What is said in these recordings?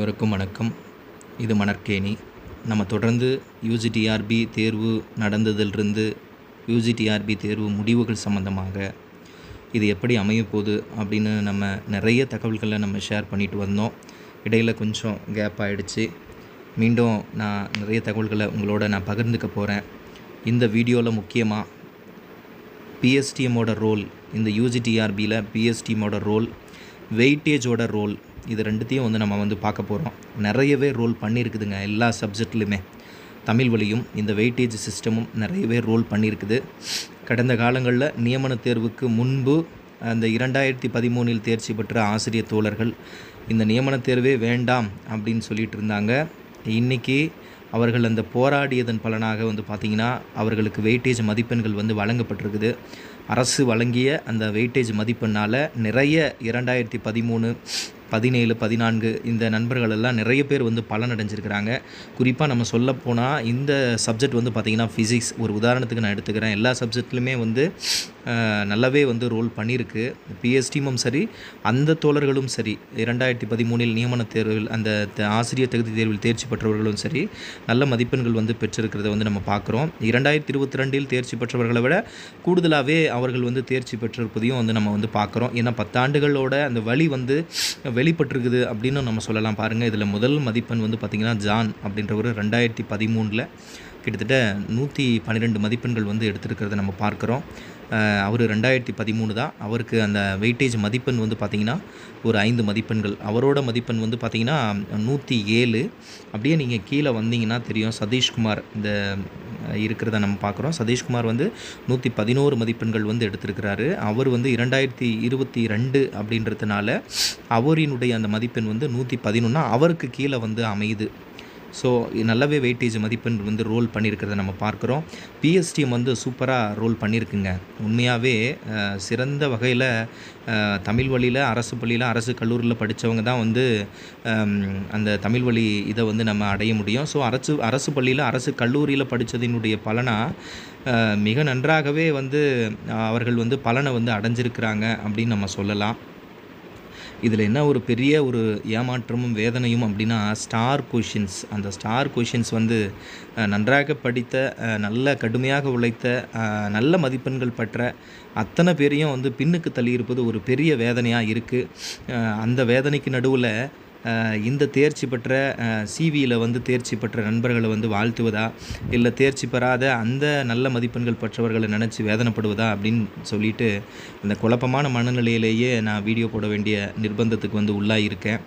அனைவருக்கும் வணக்கம். இது மணற்கேணி. நம்ம தொடர்ந்து யூஜிடிஆர்பி தேர்வு நடந்ததிலிருந்து யூஜிடிஆர்பி தேர்வு முடிவுகள் சம்மந்தமாக இது எப்படி அமையும் போகுது அப்படின்னு நம்ம நிறைய தகவல்களை நம்ம ஷேர் பண்ணிட்டு வந்தோம். இடையில் கொஞ்சம் கேப் ஆகிடுச்சு மீண்டும் நான் நிறைய தகவல்களை உங்களோட நான் பகிர்ந்துக்க போகிறேன் இந்த வீடியோவில் முக்கியமாக பிஎஸ்டிஎம்மோட ரோல் இந்த யூஜிடிஆர்பியில் பிஎஸ்டிஎம்மோட ரோல் வெயிட்டேஜோட ரோல் இது ரெண்டுத்தையும் வந்து நம்ம வந்து பார்க்க போகிறோம் நிறையவே ரோல் பண்ணியிருக்குதுங்க எல்லா சப்ஜெக்ட்லையுமே தமிழ் வழியும் இந்த வெயிட்டேஜ் சிஸ்டமும் நிறையவே ரோல் பண்ணியிருக்குது. கடந்த காலங்களில் நியமன தேர்வுக்கு முன்பு அந்த இரண்டாயிரத்தி பதிமூணில் தேர்ச்சி பெற்ற ஆசிரியர் தோழர்கள் இந்த நியமன தேர்வே வேண்டாம் அப்படின்னு சொல்லிட்டு இருந்தாங்க. இன்றைக்கி அவர்கள் அந்த போராடியதன் பலனாக வந்து பார்த்திங்கன்னா அவர்களுக்கு வெயிட்டேஜ் மதிப்பெண்கள் வந்து வழங்கப்பட்டிருக்குது. அரசு வழங்கிய அந்த வெயிட்டேஜ் மதிப்பெண்ணால் நிறைய இரண்டாயிரத்தி பதிமூணு பதினேழு பதினான்கு இந்த நண்பர்கள் எல்லாம் நிறைய பேர் வந்து பலனடைஞ்சிருக்கிறாங்க. குறிப்பாக நம்ம சொல்ல போனால் இந்த சப்ஜெக்ட் வந்து பார்த்திங்கன்னா ஃபிசிக்ஸ் ஒரு உதாரணத்துக்கு நான் எடுத்துக்கிறேன். எல்லா சப்ஜெக்ட்லையுமே வந்து நல்லாவே வந்து ரோல் பண்ணியிருக்கு. பிஎஸ்டிமும் சரி அந்த தோழர்களும் சரி இரண்டாயிரத்தி பதிமூணில் நியமன தேர்வில் அந்த ஆசிரியர் தகுதி தேர்வில் தேர்ச்சி பெற்றவர்களும் சரி நல்ல மதிப்பெண்கள் வந்து பெற்றிருக்கிறத வந்து நம்ம பார்க்குறோம். இரண்டாயிரத்தி இருபத்தி ரெண்டில் தேர்ச்சி பெற்றவர்களை விட கூடுதலாகவே அவர்கள் வந்து தேர்ச்சி பெற்றிருப்பதையும் வந்து நம்ம வந்து பார்க்குறோம். ஏன்னா பத்தாண்டுகளோட அந்த வழி வந்து வெளிப்பட்டிருக்குது அப்படின்னு நம்ம சொல்லலாம் பாருங்கள் இதில் முதல் மதிப்பெண் வந்து பார்த்திங்கன்னா ஜான் அப்படின்றவர் ரெண்டாயிரத்தி பதிமூணில் கிட்டத்தட்ட நூற்றி பன்னிரெண்டு மதிப்பெண்கள் வந்து எடுத்திருக்கிறத நம்ம பார்க்குறோம். அவர் ரெண்டாயிரத்தி பதிமூணு தான். அவருக்கு அந்த வெயிட்டேஜ் மதிப்பெண் வந்து பார்த்திங்கன்னா ஒரு ஐந்து மதிப்பெண்கள். அவரோட மதிப்பெண் வந்து பார்த்திங்கன்னா நூற்றி ஏழு. அப்படியே நீங்கள் கீழே வந்தீங்கன்னா தெரியும். சதீஷ்குமார் இந்த இருக்கிறத நம்ம பார்க்குறோம். சதீஷ்குமார் வந்து நூற்றி பதினோரு மதிப்பெண்கள் வந்து எடுத்திருக்கிறாரு. அவர் வந்து இரண்டாயிரத்தி இருபத்தி ரெண்டு அப்படின்றதுனால அவரினுடைய அந்த மதிப்பெண் வந்து நூற்றி பதினொன்னா அவருக்கு கீழே வந்து அமையுது. ஸோ நல்லாவே வெயிட்டேஜ் மதிப்பெண் வந்து ரோல் பண்ணியிருக்கிறத நம்ம பார்க்குறோம். பிஎஸ்டிஎம் வந்து சூப்பராக ரோல் பண்ணியிருக்குங்க உண்மையாகவே சிறந்த வகையில் தமிழ் வழியில் அரசு பள்ளியில் அரசு கல்லூரியில் படித்தவங்க தான் வந்து அந்த தமிழ் வழி இதை வந்து நம்ம அடைய முடியும். ஸோ அரசு அரசு பள்ளியில் அரசு கல்லூரியில் படித்ததினுடைய பலனாக மிக நன்றாகவே வந்து அவர்கள் வந்து பலனை வந்து அடைஞ்சிருக்கிறாங்க அப்படின்னு நம்ம சொல்லலாம். இதில் என்ன ஒரு பெரிய ஒரு ஏமாற்றமும் வேதனையும் அப்படின்னா ஸ்டார் கொஷின்ஸ் அந்த ஸ்டார் கொஷின்ஸ் வந்து நன்றாக படித்த நல்ல கடுமையாக உழைத்த நல்ல மதிப்பெண்கள் பெற்ற அத்தனை பேரையும் வந்து பின்னுக்கு தள்ளியிருப்பது ஒரு பெரிய வேதனையாக இருக்குது அந்த வேதனைக்கு நடுவில் இந்த தேர்ச்சி பெற்ற சிவியில் வந்து தேர்ச்சி பெற்ற நண்பர்களை வந்து வாழ்த்துவதா? இல்லை தேர்ச்சி பெறாத அந்த நல்ல மதிப்பெண்கள் பெற்றவர்களை நினச்சி வேதனைப்படுவதா அப்படின்னு சொல்லிட்டு அந்த குழப்பமான மனநிலையிலேயே நான் வீடியோ போட வேண்டிய நிர்பந்தத்துக்கு வந்து உள்ளாயிருக்கேன்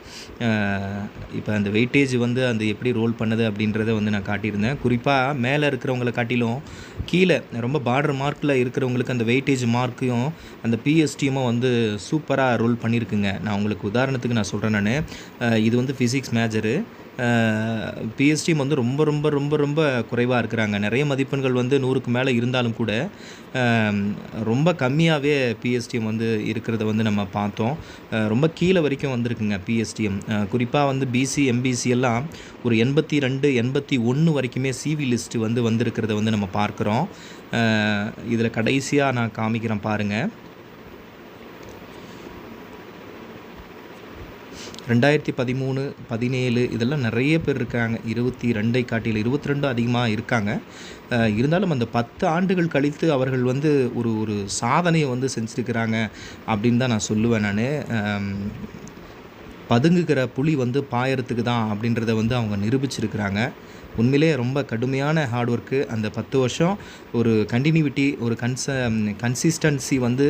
இப்போ அந்த வெயிட்டேஜ் வந்து அந்த எப்படி ரோல் பண்ணுது அப்படின்றத வந்து நான் காட்டியிருந்தேன். குறிப்பாக மேலே இருக்கிறவங்களை காட்டிலும் கீழே ரொம்ப பார்டர் மார்க்கில் இருக்கிறவங்களுக்கு அந்த வெயிட்டேஜ் மார்க்கையும் அந்த பிஎஸ்டியும் வந்து சூப்பராக ரோல் பண்ணியிருக்குங்க. நான் உங்களுக்கு உதாரணத்துக்கு நான் சொல்கிறேன் நான். இது வந்து ஃபிசிக்ஸ் மேஜரு பிஎஸ்டிஎம் வந்து ரொம்ப ரொம்ப ரொம்ப ரொம்ப குறைவாக இருக்கிறாங்க. நிறைய மதிப்பெண்கள் வந்து நூறுக்கு மேலே இருந்தாலும் கூட ரொம்ப கம்மியாகவே பிஎஸ்டிஎம் வந்து இருக்கிறத வந்து நம்ம பார்த்தோம். ரொம்ப கீழே வரைக்கும் வந்திருக்குங்க பிஎஸ்டிஎம் குறிப்பாக வந்து பிசி எம்பிசி எல்லாம் ஒரு எண்பத்தி ரெண்டு எண்பத்தி ஒன்று வரைக்குமே சிவி லிஸ்ட் வந்து வந்திருக்கிறத வந்து நம்ம பார்க்குறோம். இதில் கடைசியாக நான் காமிக்கிறேன் பாருங்கள் ரெண்டாயிரத்தி பதிமூணு பதினேழு இதெல்லாம் நிறைய பேர் இருக்காங்க. இருபத்தி ரெண்டை காட்டியில் இருபத்தி ரெண்டும் அதிகமாக இருக்காங்க இருந்தாலும் அந்த பத்து ஆண்டுகள் கழித்து அவர்கள் வந்து ஒரு ஒரு சாதனையை வந்து செஞ்சுருக்கிறாங்க அப்படின்னு தான் நான் சொல்லுவேன் நான். பதுங்குகிற புலி வந்து பாயறதுக்கு தான் அப்படின்றத வந்து அவங்க நிரூபிச்சிருக்கிறாங்க. உண்மையிலே ரொம்ப கடுமையான ஹார்ட் ஒர்க்கு அந்த பத்து வருஷம். ஒரு கண்டினியூட்டி ஒரு கன்ச கன்சிஸ்டன்சி வந்து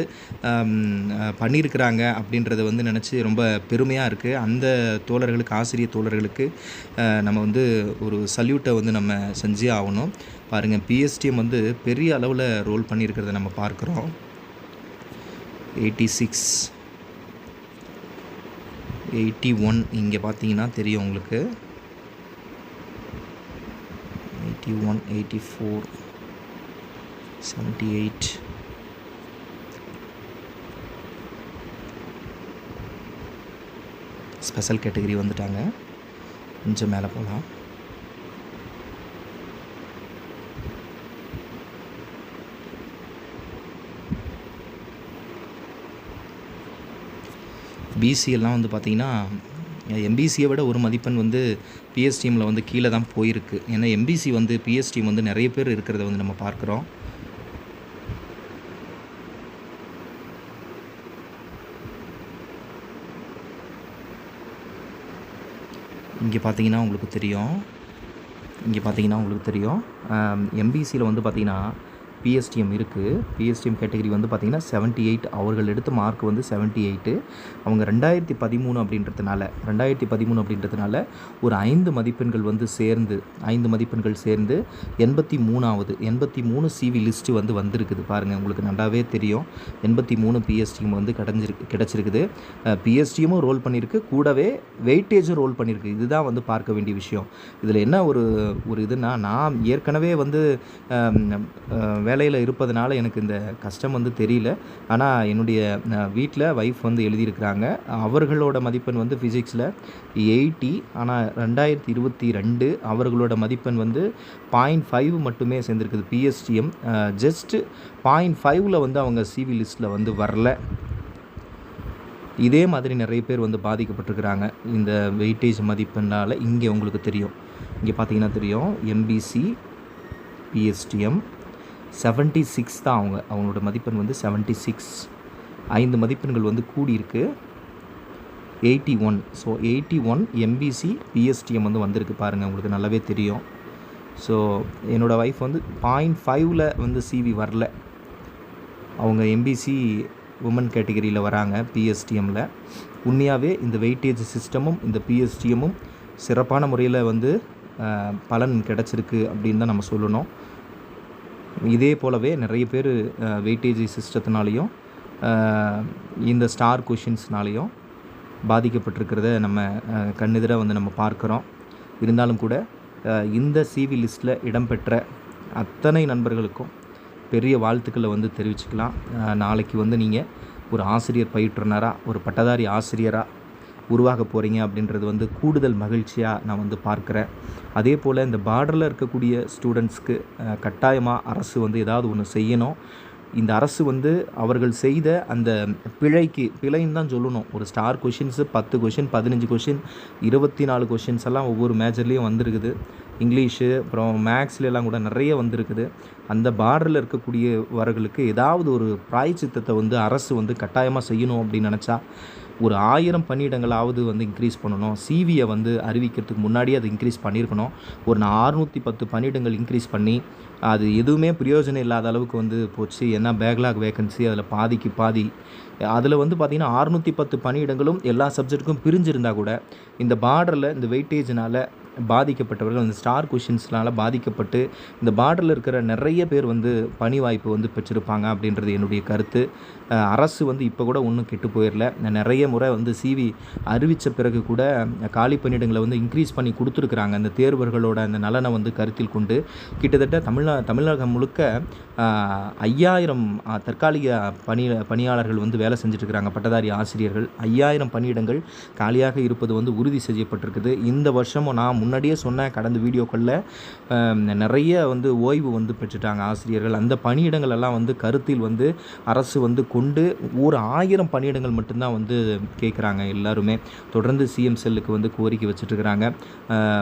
பண்ணியிருக்கிறாங்க அப்படின்றத வந்து நினச்சி ரொம்ப பெருமையாக இருக்குது அந்த தோழர்களுக்கு ஆசிரியர் தோழர்களுக்கு நம்ம வந்து ஒரு சல்யூட்டை வந்து நம்ம செஞ்சே ஆகணும். பாருங்கள் பிஎஸ்டிஎம் வந்து பெரிய அளவில் ரோல் பண்ணியிருக்கிறத நம்ம பார்க்குறோம். எயிட்டி சிக்ஸ் எயிட்டி ஒன் இங்கே பார்த்தீங்கன்னா தெரியும் உங்களுக்கு. Eighty one eighty four seventy eight special category வந்துட்டாங்க. கொஞ்சம் மேலே போகலாம். பிசி எல்லாம் வந்து பார்த்திங்கன்னா எம்பிசியை விட ஒரு மதிப்பெண் வந்து பிஎஸ்டிஎம்மில் வந்து கீழே தான் போயிருக்கு. ஏன்னா எம்பிசி வந்து பிஎஸ்டிஎம் வந்து நிறைய பேர் இருக்கிறத வந்து நம்ம பார்க்குறோம். இங்கே பார்த்தீங்கன்னா உங்களுக்கு தெரியும். இங்கே பார்த்தீங்கன்னா உங்களுக்கு தெரியும். எம்பிசியில் வந்து பார்த்தீங்கன்னா பிஎஸ்டிஎம் இருக்குது பிஎஸ்டிஎம் கேட்டகரி வந்து பார்த்திங்கன்னா செவன்ட்டி எயிட் அவர்கள் எடுத்த மார்க் வந்து செவன்ட்டி எயிட்டு அவங்க ரெண்டாயிரத்தி பதிமூணு அப்படின்றதுனால ரெண்டாயிரத்தி பதிமூணு அப்படின்றதுனால ஒரு ஐந்து மதிப்பெண்கள் வந்து சேர்ந்து ஐந்து மதிப்பெண்கள் சேர்ந்து எண்பத்தி மூணாவது எண்பத்தி மூணு சிவி லிஸ்ட்டு வந்து வந்திருக்குது பாருங்கள் உங்களுக்கு நல்லாவே தெரியும். எண்பத்தி மூணு பிஎஸ்டிஎம் வந்து கிடஞ்சிருக்கு கிடச்சிருக்குது. பிஎஸ்டியமும் ரோல் பண்ணியிருக்கு. கூடவே வெயிட்டேஜும் ரோல் பண்ணியிருக்கு. இதுதான் வந்து பார்க்க வேண்டிய விஷயம். இதில் என்ன ஒரு ஒரு இதுனா நான் ஏற்கனவே வந்து வேலையில் இருப்பதனால எனக்கு இந்த கஷ்டம் வந்து தெரியல. ஆனால் என்னுடைய வீட்டில் ஒய்ஃப் வந்து எழுதியிருக்கிறாங்க. அவர்களோட மதிப்பெண் வந்து ஃபிசிக்ஸில் எயிட்டி ஆனால் ரெண்டாயிரத்தி இருபத்தி ரெண்டு அவர்களோட மதிப்பெண் வந்து பாயிண்ட் ஃபைவ் மட்டுமே சேர்ந்துருக்குது. பிஎஸ்டிஎம் ஜஸ்ட்டு பாயிண்ட் ஃபைவ்ல வந்து அவங்க சிவி லிஸ்ட்டில் வந்து வரல. இதே மாதிரி நிறைய பேர் வந்து பாதிக்கப்பட்டிருக்கிறாங்க. இந்த வெயிட்டேஜ் மதிப்பெண்ணால் இங்கே உங்களுக்கு தெரியும். இங்கே பார்த்தீங்கன்னா தெரியும். எம்பிசி பிஎஸ்டிஎம் செவன்ட்டி சிக்ஸ் தான் அவங்க அவங்களோட மதிப்பெண் வந்து செவன்ட்டி சிக்ஸ் ஐந்து மதிப்பெண்கள் வந்து கூடியிருக்கு. Eighty one so eighty one MBC PSTM வந்து வந்திருக்கு பாருங்கள் உங்களுக்கு நல்லாவே தெரியும். ஸோ என்னோடய ஒய்ஃப் வந்து பாயிண்ட் ஃபைவ்ல வந்து சிவி வரல. அவங்க எம்பிசி உமன் கேட்டகரியில் வராங்க பிஎஸ்டிஎம்மில் உண்மையாகவே இந்த வெயிட்டேஜ் சிஸ்டமும் இந்த பிஎஸ்டிஎம்மும் சிறப்பான முறையில் வந்து பலன் கிடச்சிருக்கு அப்படின்னு தான் நம்ம சொல்லணும். இதே போலவே நிறைய பேர் வெயிட்டேஜ் சிஸ்டத்தினாலையும் இந்த ஸ்டார் கொஷின்ஸ்னாலையும் பாதிக்கப்பட்டிருக்கிறத நம்ம கண்ணெதிராக வந்து நம்ம பார்க்குறோம். இருந்தாலும் கூட இந்த சிவி லிஸ்ட்டில் இடம்பெற்ற அத்தனை நண்பர்களுக்கும் பெரிய வாழ்த்துக்களை வந்து தெரிவிச்சுக்கலாம். நாளைக்கு வந்து நீங்கள் ஒரு ஆசிரியர் பயிற்றுனராக ஒரு பட்டதாரி ஆசிரியராக உருவாக போகிறீங்க அப்படின்றது வந்து கூடுதல் மகிழ்ச்சியாக நான் வந்து பார்க்குறேன். அதே போல் இந்த பார்டரில் இருக்கக்கூடிய ஸ்டூடெண்ட்ஸ்க்கு கட்டாயமாக அரசு வந்து ஏதாவது ஒன்று செய்யணும். இந்த அரசு வந்து அவர்கள் செய்த அந்த பிழைக்கு பிழைன்னு தான் சொல்லணும். ஒரு ஸ்டார் கொஷின்ஸு பத்து கொஷின் பதினஞ்சு கொஷின் இருபத்தி நாலு கொஷின்ஸ் எல்லாம் ஒவ்வொரு மேஜர்லேயும் வந்திருக்குது. இங்கிலீஷு அப்புறம் மேக்ஸ்ல எல்லாம் கூட நிறைய வந்திருக்குது. அந்த பார்டரில் இருக்கக்கூடியவர்களுக்கு ஏதாவது ஒரு பிராய்ச்சித்தத்தை வந்து அரசு வந்து கட்டாயமாக செய்யணும் அப்படின்னு நினச்சா ஒரு ஆயிரம் பணியிடங்களாவது வந்து இன்க்ரீஸ் பண்ணணும். சிவியை வந்து அறிவிக்கிறதுக்கு முன்னாடியே அது இன்க்ரீஸ் பண்ணியிருக்கணும். ஒரு அறுநூற்றி பத்து பணியிடங்கள் இன்க்ரீஸ் பண்ணி அது எதுவுமே பிரயோஜனம் இல்லாத அளவுக்கு வந்து போச்சு. ஏன்னா பேக்லாக் வேகன்சி அதில் பாதிக்கு பாதி. அதில் வந்து பார்த்திங்கன்னா அறுநூற்றி பத்து பணியிடங்களும் எல்லா சப்ஜெக்ட்டுக்கும் பிரிஞ்சிருந்தால் கூட இந்த பார்டரில் இந்த வெயிட்டேஜினால் பாதிக்கப்பட்டவர்கள் அந்த ஸ்டார் கொஷின்ஸ்னால் பாதிக்கப்பட்டு இந்த பார்டரில் இருக்கிற நிறைய பேர் வந்து பணி வாய்ப்பு வந்து பெற்றிருப்பாங்க அப்படின்றது என்னுடைய கருத்து. அரசு வந்து இப்போ கூட ஒன்றும் கெட்டு போயிடல நிறைய முறை வந்து சிவி அறிவித்த பிறகு கூட காலி பணியிடங்களை வந்து இன்க்ரீஸ் பண்ணி கொடுத்துருக்குறாங்க. அந்த தேர்வர்களோட அந்த நலனை வந்து கருத்தில் கொண்டு கிட்டத்தட்ட தமிழ்நா தமிழகம் முழுக்க ஐயாயிரம் தற்காலிக பணி பணியாளர்கள் வந்து வேலை செஞ்சுட்ருக்கிறாங்க. பட்டதாரி ஆசிரியர்கள். ஐயாயிரம் பணியிடங்கள் காலியாக இருப்பது வந்து உறுதி செய்யப்பட்டிருக்குது. இந்த வருஷமும் நான் முன்னாடியே சொன்னேன் கடந்த வீடியோக்களில். நிறைய வந்து ஓய்வு வந்து பெற்றுட்டாங்க ஆசிரியர்கள். அந்த பணியிடங்கள் எல்லாம் வந்து கருத்தில் வந்து அரசு வந்து கொண்டு ஒரு ஆயிரம் பணியிடங்கள் மட்டும்தான் வந்து கேட்குறாங்க எல்லாருமே. தொடர்ந்து சிஎம் செல்லுக்கு வந்து கோரிக்கை வச்சுட்ருக்கிறாங்க.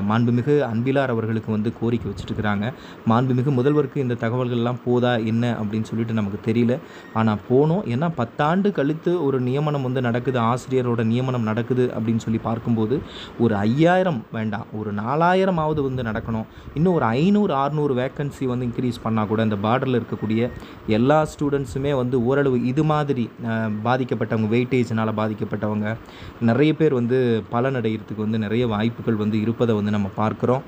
மாண்புமிகு அன்பிலார் அவர்களுக்கு வந்து கோரிக்கை வச்சுட்ருக்கிறாங்க. மாண்புமிகு முதல்வருக்கு இந்த தகவல்கள்லாம் போதா என்ன அப்படின்னு சொல்லிட்டு நமக்கு தெரியல. ஆனால் போனோம். ஏன்னா பத்தாண்டு கழித்து ஒரு நியமனம் வந்து நடக்குது. ஆசிரியரோட நியமனம் நடக்குது அப்படின்னு சொல்லி பார்க்கும்போது ஒரு ஐயாயிரம் வேண்டாம். ஒரு நாலாயிரமாவது வந்து நடக்கணும். இன்னும் ஒரு ஐநூறு ஆறுநூறு வேக்கன்சி வந்து இன்க்ரீஸ் பண்ணால் கூட இந்த பார்டரில் இருக்கக்கூடிய எல்லா ஸ்டூடெண்ட்ஸுமே வந்து ஓரளவு இது இது மாதிரி பாதிக்கப்பட்டவங்க வெயிட்டேஜ்னால் பாதிக்கப்பட்டவங்க நிறைய பேர் வந்து பலனடைகிறதுக்கு வந்து நிறைய வாய்ப்புகள் வந்து இருப்பதை வந்து நம்ம பார்க்குறோம்.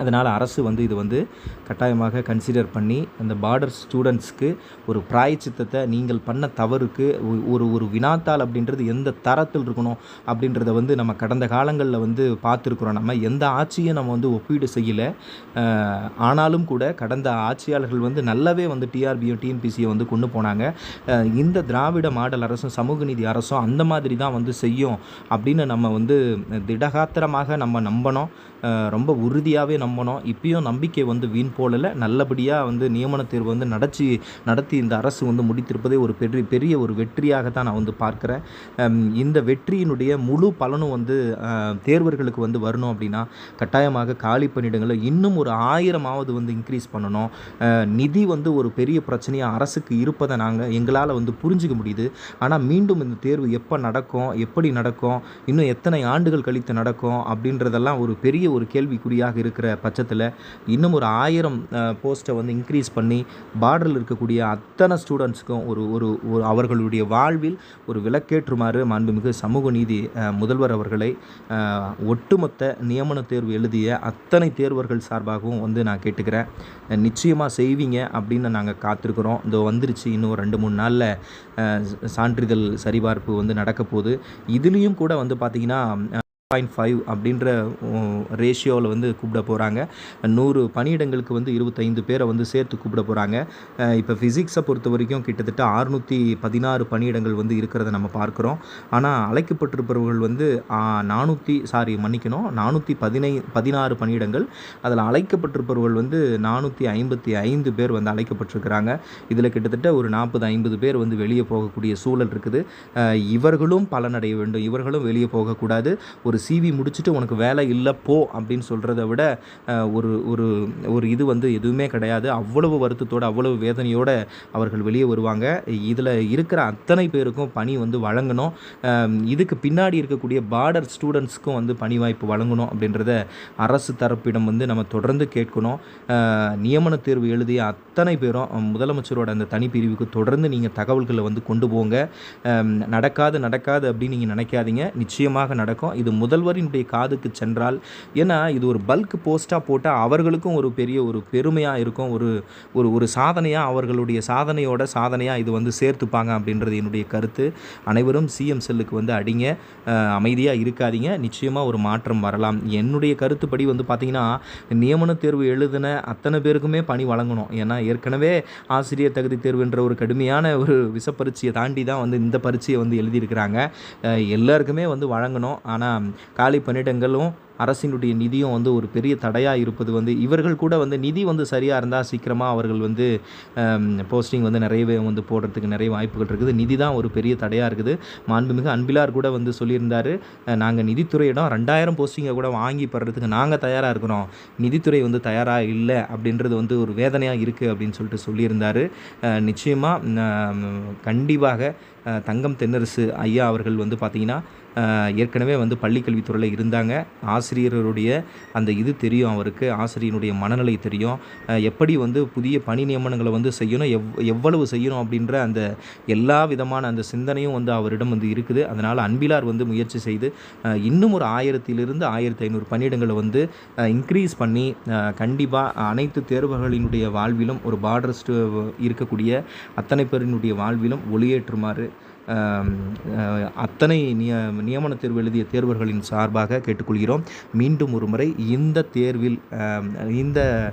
அதனால் அரசு வந்து இது வந்து கட்டாயமாக கன்சிடர் பண்ணி அந்த பார்டர் ஸ்டூடெண்ட்ஸ்க்கு ஒரு பிராயச்சித்தத்தை நீங்கள் பண்ண தவறுக்கு ஒரு ஒரு வினாத்தாள் அப்படின்றது எந்த தரத்தில் இருக்கணும் அப்படின்றத வந்து நம்ம கடந்த காலங்களில் வந்து பார்த்துருக்குறோம். நம்ம எந்த ஆட்சியும் நம்ம வந்து ஒப்பீடு செய்யலை. ஆனாலும் கூட கடந்த ஆட்சியாளர்கள் வந்து நல்லாவே வந்து டிஆர்பியும் டிஎன்பிசியை வந்து கொண்டு போனாங்க. இந்த திராவிட மாடல் அரசும் சமூக நீதி அரசும் அந்த மாதிரி தான் வந்து செய்யும் அப்படின்னு நம்ம வந்து திடகாத்திரமாக நம்ம நம்பணும். ரொம்ப உறுதியாகவே நம்பினோம் இப்பயும் நம்பிக்கை வந்து வீண் போலல நல்லபடியாக வந்து நியமன தேர்வு வந்து நடத்தி நடத்தி இந்த அரசு வந்து முடித்திருப்பதே ஒரு பெரிய பெரிய ஒரு வெற்றியாக தான் நான் வந்து பார்க்குறேன். இந்த வெற்றியினுடைய முழு பலனும் வந்து தேர்வர்களுக்கு வந்து வரணும் அப்படின்னா கட்டாயமாக காலி பணியிடங்களை இன்னும் ஒரு ஆயிரமாவது வந்து இன்க்ரீஸ் பண்ணணும். நிதி வந்து ஒரு பெரிய பிரச்சனையாக அரசுக்கு இருப்பதை நாங்கள் எங்களால் வந்து புரிஞ்சுக்க முடியுது. ஆனால் மீண்டும் இந்த தேர்வு எப்போ நடக்கும் எப்படி நடக்கும் இன்னும் எத்தனை ஆண்டுகள் கழித்து நடக்கும் அப்படின்றதெல்லாம் ஒரு பெரிய ஒரு கேள்விக்குறியாக இருக்கிற பட்சத்தில் இன்னும் ஒரு ஆயிரம் போஸ்ட்டை வந்து இன்க்ரீஸ் பண்ணி பார்டரில் இருக்கக்கூடிய அத்தனை ஸ்டூடெண்ட்ஸுக்கும் ஒரு ஒரு ஒரு அவர்களுடைய வாழ்வில் ஒரு விளக்கேற்றுமாறு மாண்புமிகு சமூக நீதி முதல்வர் அவர்களை ஒட்டுமொத்த நியமன தேர்வு எழுதிய அத்தனை தேர்வர்கள் சார்பாகவும் வந்து நான் கேட்டுக்கிறேன். நிச்சயமாக செய்வீங்க அப்படின்னு நாங்கள் காத்திருக்கிறோம். இதோ வந்துருச்சு இன்னும் ரெண்டு மூணு நாளில் சான்றிதழ் சரிபார்ப்பு வந்து நடக்க போகுது இதுலேயும் கூட வந்து பார்த்திங்கன்னா பாயிண்ட் ஃபைவ் அப்படின்ற ரேஷியோவில் வந்து கூப்பிட போகிறாங்க நூறு பணியிடங்களுக்கு வந்து இருபத்தைந்து பேரை வந்து சேர்த்து கூப்பிட போகிறாங்க இப்போ ஃபிசிக்ஸை பொறுத்த வரைக்கும் கிட்டத்தட்ட அறுநூற்றி பதினாறு பணியிடங்கள் வந்து இருக்கிறத நம்ம பார்க்குறோம். ஆனால் அழைக்கப்பட்டிருப்பவர்கள் வந்து நானூற்றி சாரி மன்னிக்கணும் நானூற்றி பதினை பதினாறு பணியிடங்கள். அதில் அழைக்கப்பட்டிருப்பவர்கள் வந்து நானூற்றி ஐம்பத்தி ஐந்து பேர் வந்து அழைக்கப்பட்டிருக்கிறாங்க. இதில் கிட்டத்தட்ட ஒரு நாற்பது ஐம்பது பேர் வந்து வெளியே போகக்கூடிய சூழல் இருக்குது. இவர்களும் பலனடைய வேண்டும். இவர்களும் வெளியே போகக்கூடாது. ஒரு சிவி முடிச்சுட்டு உனக்கு வேலை இல்லை போ அப்படின்னு சொல்கிறத விட ஒரு ஒரு ஒரு இது வந்து எதுவுமே கிடையாது. அவ்வளவு வருத்தத்தோடு அவ்வளவு வேதனையோடு அவர்கள் வெளியே வருவாங்க. இதில் இருக்கிற அத்தனை பேருக்கும் பணி வந்து வழங்கணும். இதுக்கு பின்னாடி இருக்கக்கூடிய பார்டர் ஸ்டூடெண்ட்ஸ்க்கும் வந்து பணி வாய்ப்பு வழங்கணும் அப்படின்றத அரசு தரப்பிடம் வந்து நம்ம தொடர்ந்து கேட்கணும். நியமன தேர்வு எழுதிய அத்தனை பேரும் முதலமைச்சரோட அந்த தனிப்பிரிவுக்கு தொடர்ந்து நீங்கள் தகவல்களை வந்து கொண்டு போங்க. நடக்காது நடக்காது அப்படின்னு நீங்கள் நினைக்காதீங்க. நிச்சயமாக நடக்கும். இது முதல் முதல்வரினுடைய காதுக்கு சென்றால் ஏன்னா இது ஒரு பல்க் போஸ்ட்டாக போட்டால் அவர்களுக்கும் ஒரு பெரிய ஒரு பெருமையாக இருக்கும் ஒரு ஒரு ஒரு சாதனையாக அவர்களுடைய சாதனையோட சாதனையாக இது வந்து சேர்த்துப்பாங்க அப்படின்றது என்னுடைய கருத்து. அனைவரும் சிஎம் செல்லுக்கு வந்து அடிங்க அமைதியாக இருக்காதீங்க நிச்சயமாக ஒரு மாற்றம் வரலாம். என்னுடைய கருத்துப்படி வந்து பார்த்திங்கன்னா நியமன தேர்வு எழுதின அத்தனை பேருக்குமே பணி வழங்கணும். ஏன்னா ஏற்கனவே ஆசிரியர் தகுதி தேர்வுன்ற ஒரு கடுமையான ஒரு விசப்பரீட்சையை தாண்டி தான் வந்து இந்த பரீட்சையை வந்து எழுதியிருக்கிறாங்க. எல்லாருக்குமே வந்து வழங்கணும். ஆனால் காலி பணியிடங்களும் அரசினுடைய நிதியும் வந்து ஒரு பெரிய தடையாக இருப்பது வந்து இவர்கள் கூட வந்து நிதி வந்து சரியாக இருந்தால் சீக்கிரமாக அவர்கள் வந்து போஸ்டிங் வந்து நிறையவே வந்து போடுறதுக்கு நிறைய வாய்ப்புகள் இருக்குது. நிதி தான் ஒரு பெரிய தடையாக இருக்குது. மாண்புமிகு அன்பிலார் கூட வந்து சொல்லியிருந்தார். நாங்கள் நிதித்துறையிடம் ரெண்டாயிரம் போஸ்டிங்கை கூட வாங்கி படுறதுக்கு நாங்கள் தயாராக இருக்கிறோம். நிதித்துறை வந்து தயாராக இல்லை அப்படின்றது வந்து ஒரு வேதனையாக இருக்குது அப்படின்னு சொல்லிட்டு சொல்லியிருந்தார். நிச்சயமாக கண்டிப்பாக தங்கம் தென்னரசு ஐயா அவர்கள் வந்து பார்த்திங்கன்னா ஏற்கனவே வந்து பள்ளிக்கல்வித்துறையில் இருந்தாங்க. ஆசிரியருடைய அந்த இது தெரியும் அவருக்கு. ஆசிரியனுடைய மனநிலை தெரியும். எப்படி வந்து புதிய பணி நியமனங்களை வந்து செய்யணும் எவ் எவ்வளவு செய்யணும் அப்படின்ற அந்த எல்லா விதமான அந்த சிந்தனையும் வந்து அவரிடம் வந்து இருக்குது. அதனால் அன்பிலார் வந்து முயற்சி செய்து இன்னும் ஒரு ஆயிரத்திலிருந்து ஆயிரத்தி ஐநூறு பணியிடங்களை வந்து இன்க்ரீஸ் பண்ணி கண்டிப்பாக அனைத்து தேர்வுகளினுடைய வாழ்விலும் ஒரு பார்டர் இருக்கக்கூடிய அத்தனை பேரினுடைய வாழ்விலும் ஒளியேற்றுமாறு அத்தனை நிய நியமன தேர்வு எழுதிய தேர்வர்களின் சார்பாக கேட்டுக்கொள்கிறோம். மீண்டும் ஒரு முறை இந்த தேர்வில் இந்த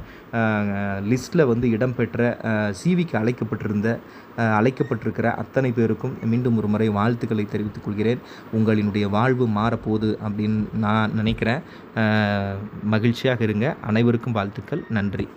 லிஸ்ட்டில் வந்து இடம்பெற்ற சிவிக்கு அழைக்கப்பட்டிருந்த அழைக்கப்பட்டிருக்கிற அத்தனை பேருக்கும் மீண்டும் ஒரு முறை வாழ்த்துக்களை தெரிவித்துக் கொள்கிறேன். உங்களினுடைய வாழ்வு மாறப்போகுது அப்படின்னு நான் நினைக்கிறேன். மகிழ்ச்சியாக இருங்க. அனைவருக்கும் வாழ்த்துக்கள். நன்றி.